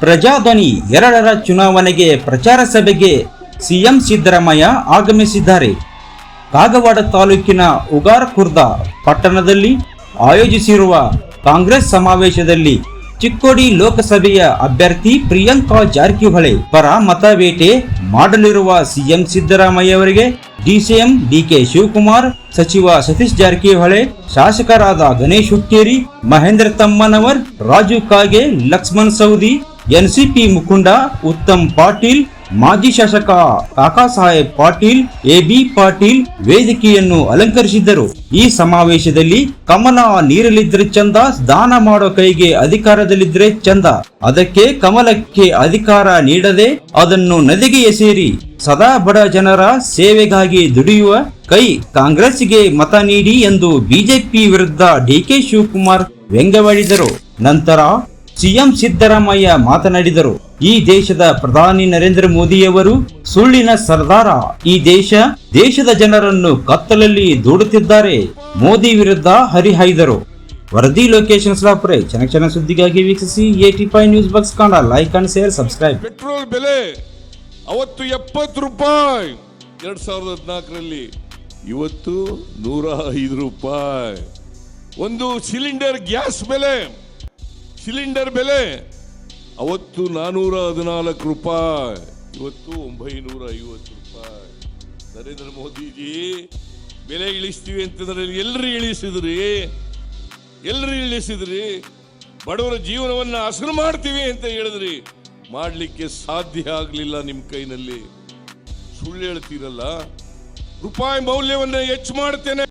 ಪ್ರಜಾಧ್ವನಿ ಎರಡರ ಚುನಾವಣೆಗೆ ಪ್ರಚಾರ ಸಭೆಗೆ ಸಿಎಂ ಸಿದ್ದರಾಮಯ್ಯ ಆಗಮಿಸಿದ್ದಾರೆ. ಕಾಗವಾಡ ತಾಲೂಕಿನ ಉಗಾರ್ ಖುರ್ದ ಪಟ್ಟಣದಲ್ಲಿ ಆಯೋಜಿಸಿರುವ ಕಾಂಗ್ರೆಸ್ ಸಮಾವೇಶದಲ್ಲಿ ಚಿಕ್ಕೋಡಿ ಲೋಕಸಭೆಯ ಅಭ್ಯರ್ಥಿ ಪ್ರಿಯಾಂಕಾ ಜಾರಕಿಹೊಳೆ ಪರ ಮತಬೇಟೆ ಮಾಡಲಿರುವ ಸಿಎಂ ಸಿದ್ದರಾಮಯ್ಯ ಅವರಿಗೆ ಡಿಸಿಎಂ ಡಿಕೆ ಶಿವಕುಮಾರ್, ಸಚಿವ ಸತೀಶ್ ಜಾರಕಿಹೊಳೆ, ಶಾಸಕರಾದ ಗಣೇಶ್ ಹುಕ್ಕೇರಿ, ಮಹೇಂದ್ರ ತಮ್ಮನವರ್, ರಾಜು ಕಾಗೆ, ಲಕ್ಷ್ಮಣ್ ಸೌದಿ ಎನ್ಸಿಪಿ ಮುಖಂಡ ಉತ್ತಮ್ ಪಾಟೀಲ್, ಮಾಜಿ ಶಾಸಕ ಕಾಕಾ ಸಾಹೇಬ್ ಪಾಟೀಲ್, ಎಬಿ ಪಾಟೀಲ್ ವೇದಿಕೆಯನ್ನು ಅಲಂಕರಿಸಿದ್ದರು. ಈ ಸಮಾವೇಶದಲ್ಲಿ ಕಮಲ ನೀರಲಿದ್ರೆ ಚಂದ, ದಾನ ಮಾಡೋ ಕೈಗೆ ಅಧಿಕಾರದಲ್ಲಿದ್ರೆ ಚಂದ. ಅದಕ್ಕೆ ಕಮಲಕ್ಕೆ ಅಧಿಕಾರ ನೀಡದೆ ಅದನ್ನು ನದಿಗೆ ಎಸೇರಿ ಸದಾ ಬಡ ಜನರ ಸೇವೆಗಾಗಿ ದುಡಿಯುವ ಕೈ ಕಾಂಗ್ರೆಸ್ಗೆ ಮತ ನೀಡಿ ಎಂದು ಬಿಜೆಪಿ ವಿರುದ್ಧ ಡಿಕೆ ಶಿವಕುಮಾರ್ ವ್ಯಂಗ್ಯವಾಡಿದರು. ನಂತರ ಸಿಎಂ ಸಿದ್ದರಾಮಯ್ಯ ಮಾತನಾಡಿದರು. ಈ ದೇಶದ ಪ್ರಧಾನಿ ನರೇಂದ್ರ ಮೋದಿಯವರು ಸುಳ್ಳಿನ ಸರ್ದಾರ. ಈ ದೇಶ ದೇಶದ ಜನರನ್ನು ಕತ್ತಲಲ್ಲಿ ದೂಡುತ್ತಿದ್ದಾರೆ. ಮೋದಿ ವಿರುದ್ಧ ಹರಿಹಾಯ್ದರು. ವರದಿ ಲೊಕೇಶನ್ ಸ್ಲಾಪುರೆ ಚೆನ್ನ ಸುದ್ದಿಗಾಗಿ ವೀಕ್ಷಿಸಿ ಏಟಿ ಫೈವ್ ನ್ಯೂಸ್ ಬಾಕ್ಸ್ ಕಾಣ like and share subscribe petrol ಬೆಲೆ ಅವತ್ತು ಎಪ್ಪತ್ತು ರೂಪಾಯಿ. ಎರಡ್ ಸಾವಿರದ ಹದಿನಾಲ್ಕರಲ್ಲಿ ಇವತ್ತು ನೂರ ಐದು ರೂಪಾಯಿ. ಒಂದು ಸಿಲಿಂಡರ್ ಗ್ಯಾಸ್ ಬೆಲೆ ಸಿಲಿಂಡರ್ ಬೆಲೆ? ಅವತ್ತು ನಾನೂರ ಹದಿನಾಲ್ಕು ರೂಪಾಯಿ, ಇವತ್ತು ಒಂಬೈನೂರ ಐವತ್ತು ರೂಪಾಯಿ. ನರೇಂದ್ರ ಮೋದಿಜಿ, ಬೆಲೆ ಇಳಿಸ್ತೀವಿ ಅಂತಂದ್ರೆ ಎಲ್ಲರೂ ಇಳಿಸಿದ್ರಿ? ಎಲ್ಲರೂ ಇಳಿಸಿದ್ರಿ? ಬಡವರ ಜೀವನವನ್ನ ಹಸಿರು ಮಾಡ್ತೀವಿ ಅಂತ ಹೇಳಿದ್ರಿ. ಮಾಡಲಿಕ್ಕೆ ಸಾಧ್ಯ ಆಗಲಿಲ್ಲ ನಿಮ್ಮ ಕೈನಲ್ಲಿ. ಸುಳ್ಳು ಹೇಳ್ತೀರಲ್ಲ? ರೂಪಾಯಿ ಮೌಲ್ಯವನ್ನ ಹೆಚ್ಚು ಮಾಡ್ತೇನೆ.